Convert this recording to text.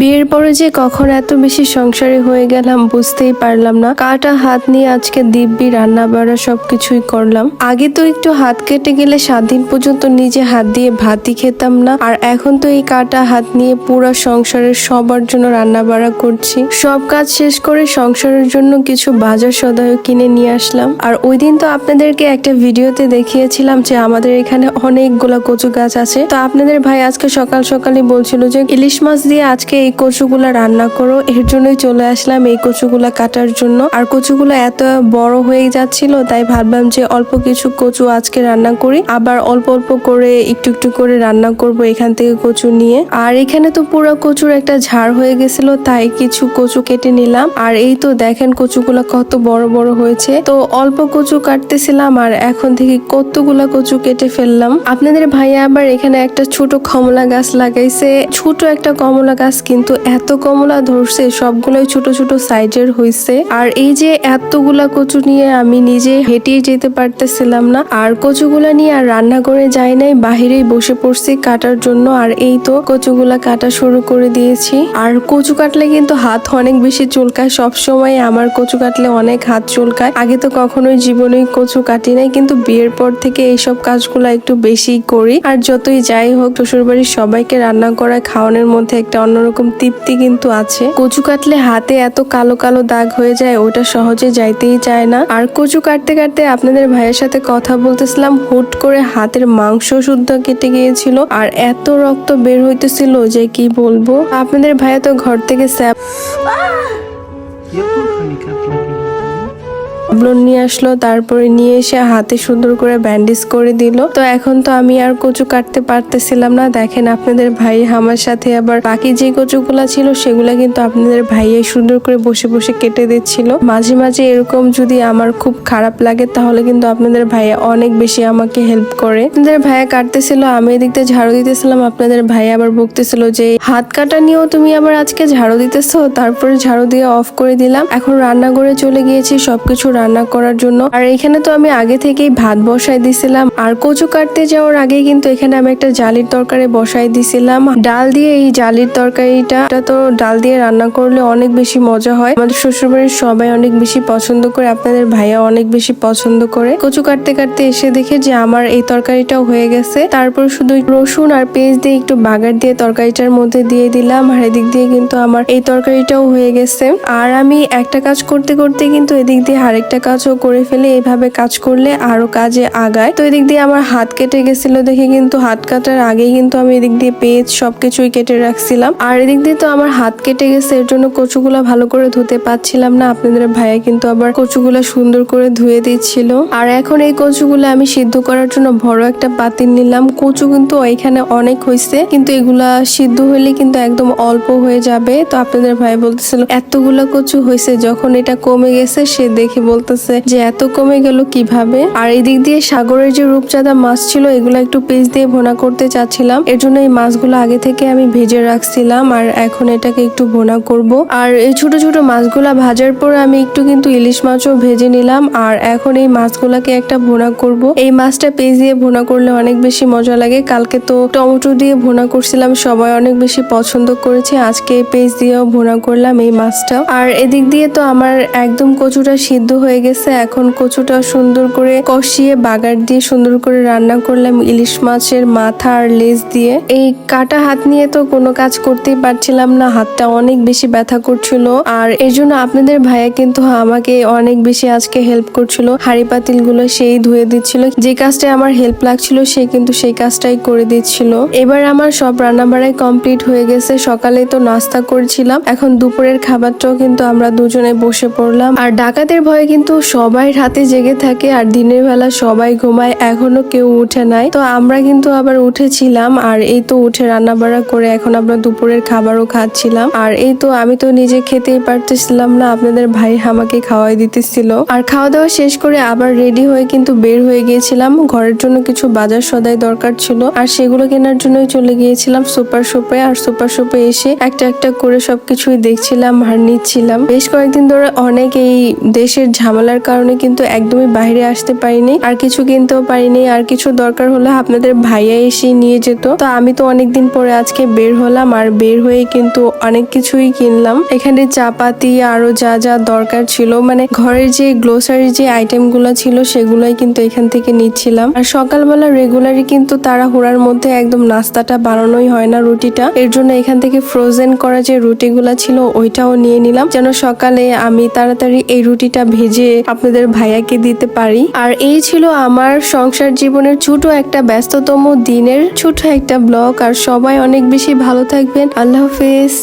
বিয়ের পরে যে কখন এত বেশি সংসারী হয়ে গেলাম বুঝতেই পারলাম না। কাটা হাত নিয়ে আজকে দিব্যি রান্না বাড়া সবকিছুই করলাম। আগে তো একটু হাত কেটে গেলে সাত দিন পর্যন্ত নিজে হাত দিয়ে ভাতই খেতাম না। আর এখন তো এই কাটা হাত নিয়ে পুরো সংসারের সবার জন্য রান্না বাড়া করছি। সব কাজ শেষ করে সংসারের জন্য কিছু বাজার সদায় কিনে নিয়ে আসলাম। আর ওই দিন তো আপনাদেরকে একটা ভিডিওতে দেখিয়েছিলাম যে আমাদের এখানে অনেকগুলা কচু গাছ আছে। তো আপনাদের ভাই আজকে সকাল সকালে বলছিল যে ইলিশ মাছ দিয়ে আজকে এই কচুগুলা রান্না করো। এর জন্যই চলে আসলাম এই কচুগুলা কাটার জন্য। আর কচুগুলো এত বড় হয়ে যাচ্ছিল, তাই ভাবলাম যে অল্প কিছু কচু আজকে রান্না করি। আবার অল্প অল্প করে একটু একটু করে রান্না করব এখান থেকে কচু নিয়ে। আর এখানে তো পুরো কচুর একটা ঝাড় হয়ে গেছিল, তাই কিছু কচু কেটে নিলাম। আর এই তো দেখেন কচুগুলা কত বড় বড় হয়েছে। তো অল্প কচু কাটতেছিলাম, আর এখন থেকে কতগুলা কচু কেটে ফেললাম। আপনাদের ভাইয়া আবার এখানে একটা ছোট কমলা গাছ লাগাইছে। ছোট একটা কমলা গাছ কিন্তু এত কমলা ধরছে, সবগুলোই ছোট ছোট সাইজের হয়েছে আর এই যে এতগুলা কচু নিয়ে আমি নিজে হেঁটেই যেতে পারতেছিলাম না, আর কচুগুলা নিয়ে আর রান্না করে যাই নাই, বাহিরেই বসে পড়ছি কাটার জন্য। আর এই তো কচুগুলা কাটা শুরু করে দিয়েছি। আর কচু কাটলে কিন্তু হাত অনেক বেশি চুলকায় সব সময় আমার কচু কাটলে অনেক হাত চুলকায়। আগে তো কখনোই জীবনেই কচু কাটি নাই, কিন্তু বিয়ের পর থেকে এইসব কাজগুলো একটু বেশি করি। আর যতই যাই হোক, শ্বশুরবাড়ির সবাইকে রান্না করা, খাওয়ানোর মধ্যে একটা অন্যরকম তৃপ্তি কিন্তু আছে। কচু কাটলে হাতে এত কালো কালো দাগ হয়ে যায়, ওটা সহজে যাইতেই চায় না। আর কচু কাটতে কাটতে আপনাদের ভাইয়ের সাথে কথা বলতেছিলাম, হুট করে হাতের মাংস শুদ্ধ কেটে গিয়েছিল আর এত রক্ত বের হইতেছিল যে কি বলব। আপনাদের ভাইয়া তো ঘর থেকে স্যাপ সাবলন নিয়ে আসলো, তারপরে নিয়ে এসে হাতে সুন্দর করে ব্যান্ডেজ করে দিল। তো এখন তো আমি আর কচু কাটতে পারতেছিলাম না। দেখেন আপনাদের ভাই আমার সাথে আবার বাকি যে কচুগুলা ছিল, সেগুলা কিন্তু আপনাদের ভাইয়ে সুন্দর করে বসে বসে কেটে দিচ্ছিল। মাঝে মাঝে এরকম যদি আমার খুব খারাপ লাগে, তাহলে কিন্তু আপনাদের ভাইয়া অনেক বেশি আমাকে হেল্প করে। আপনাদের ভাইয়া কাটতেছিল, আমি এদিকতে ঝাড়ু দিতেছিলাম, আপনাদের ভাইয়া আবার বকতেছিল যে, হাত কাটা নিয়েও তুমি আবার আজকে ঝাড়ু দিতেছো? তারপরে ঝাড়ু দিয়ে অফ করে দিলাম। এখন রান্না করে চলে গিয়েছি, সবকিছু রান্না করার জন্য। আর এখানে তো আমি আগে থেকেই ভাত বসাই দিছিলাম। আর কচু কাটতে যাওয়ার আগে কিন্তু এখানে আমি একটা জালির তরকারি বসাই দিছিলাম। ডাল দিয়ে এই জালির তরকারিটা তো ডাল দিয়ে রান্না করলে অনেক বেশি মজা হয়। আমাদের শ্বশুরবাড়ির সবাই অনেক বেশি পছন্দ করে, আপনাদের ভাইয়া অনেক বেশি পছন্দ করে। কচু কাটতে কাটতে এসে দেখে যে আমার এই তরকারিটাও হয়ে গেছে। তারপর শুধু রসুন আর পেঁয়াজ দিয়ে একটু বাগার দিয়ে তরকারিটার মধ্যে দিয়ে দিলাম। আর এদিক দিয়ে কিন্তু আমার এই তরকারিটাও হয়ে গেছে। আর আমি একটা কাজ করতে করতে কিন্তু এদিক দিয়ে আরেকটা কাজও করে ফেলে, এইভাবে কাজ করলে আরও কাজে আগায়। তো এদিক দিয়ে আমার হাত কেটে গেছিল দেখে কিন্তু হাত কাটার আগেই কিন্তু আমি এদিক দিয়ে পেঁয়াজ সবকিছুই কেটে রাখছিলাম। আর এদিক দিয়ে তো আমার হাত কেটে গেছে, এর জন্য কচুগুলা ভালো করে ধুতে পাচ্ছিলাম না। আপনাদের ভাইয়া কিন্তু আবার কচুগুলা সুন্দর করে ধুয়ে দিচ্ছিল। আর এখন এই কচুগুলো আমি সিদ্ধ করার জন্য বড় একটা পাতিল নিলাম। কচু কিন্তু এখানে অনেক হয়েছে কিন্তু এগুলা সিদ্ধ হইলে কিন্তু একদম অল্প হয়ে যাবে। তো আপনাদের ভাই বলতেছিল, এতগুলা কচু হয়েছে যখন এটা কমে গেছে, সে দেখে বলতেছে যে, এত কমে গেল কীভাবে? আর এদিক দিয়ে সাগরের যে রূপচাঁদা মাছ ছিল, এগুলো একটু পেঁচ দিয়ে ভোনা করতে চাচ্ছিলাম। এর জন্য এই মাছগুলো আগে থেকে আমি ভেজে রাখছিলাম আর এখন এটাকে একটু ভোনা করব। আর এই ছোট ছোট মাছগুলা ভাজার পর আমি একটু কিন্তু ইলিশ মাছও ভেজে নিলাম আর এখন এই মাছগুলাকে একটা ভোনা করব। এই মাছটা পেঁচ দিয়ে ভোনা করলে অনেক বেশি মজা লাগে। কালকে তো টমেটো দিয়ে ভোনা করছিলাম, সবাই অনেক বেশি পছন্দ করেছে। আজকে পেঁচ দিয়েও ভোনা করলাম এই মাছটা আর এদিক দিয়ে তো আমার একদম কচুটা সিদ্ধ হয়ে গেছে। এখন কচুটা সুন্দর করে কষিয়ে বাগার দিয়ে সুন্দর করে রান্না করলাম ইলিশ মাছের মাথা আর লেজ দিয়ে। এই কাটা হাত নিয়ে তো কোনো কাজ করতেই পারছিলাম না, হাতটা অনেক বেশি ব্যথা করছিল। আর এর জন্য আপনাদের ভাইয়া কিন্তু আমাকে অনেক বেশি আজকে হেল্প করছিল, হাড়ি পাতিলগুলো সেই ধুয়ে দিচ্ছিল। যে কাজটা আমার হেল্প লাগছিল, সে কিন্তু সেই কাজটাই করে দিচ্ছিল। এবার আমার সব রান্না বাড়াই কমপ্লিট হয়ে গেছে সকালে তো নাস্তা করেছিলাম। এখন দুপুরের খাবারটাও কিন্তু আমরা দুজনে বসে পড়লাম। আর ডাকাতের ভয়ে কিন্তু সবাই রাতে জেগে থাকে আর দিনের বেলা সবাই ঘুমায়, এখনও কেউ উঠে নাই। তো আমরা কিন্তু আবার উঠেছিলাম আর এই তো উঠে রান্না বাড়া করে এখন আমরা দুপুরের খাবারও খাচ্ছিলাম। আর এই তো আমি তো নিজে খেতেই পারতেছিলাম না, আপনাদের ভাই আমাকে খাওয়াই দিতেছিল। আর খাওয়া দাওয়া শেষ করে আবার রেডি হয়ে কিন্তু বের হয়ে গিয়েছিলাম। ঘরের জন্য কিছু বাজার সদাই দরকার ছিল আর সেগুলো কেনার জন্যই চলে গিয়েছিলাম সুপার শপে। আর সুপার শপে এসে একটা একটা করে সবকিছুই দেখছিলাম আর নিচ্ছিলাম। বেশ কয়েকদিন ধরে অনেক এই দেশের ঝামেলার কারণে কিন্তু একদমই বাইরে আসতে পারিনি। আর কিছু কিনতেও পারিনি। আর কিছু দরকার হলে আপনাদের ভাইয়া এসে নিয়ে যেত। তো আমি তো অনেকদিন পরে আজকে বের হলাম। আর বের হয়ে কিন্তু অনেক কিছুই কিনলাম। এখানে চাপাতি আরও যা যা দরকার ছিল মানে ঘরের যে গ্লোসারি যে আইটেমগুলো ছিল, সেগুলোই কিন্তু এখান থেকে নিচ্ছিলাম। আর সকালবেলা রেগুলারই কিন্তু তারা হুড়ার মধ্যে একদম নাস্তাটা বানানোই হয় না রুটিটা। এর জন্য এখান থেকে ফ্রোজেন করা যে রুটিগুলা ছিল, ওইটাও নিয়ে নিলাম। যেন সকালে আমি তাড়াতাড়ি এই রুটিটা ভেজে আপনাদের ভাইয়াকে দিতে পারি। আর এই ছিল আমার সংসার জীবনের ছোট একটা ব্যস্ততম দিনের ছোট একটা ব্লগ। আর সবাই অনেক বেশি ভালো থাকবেন। আল্লাহ হাফেজ।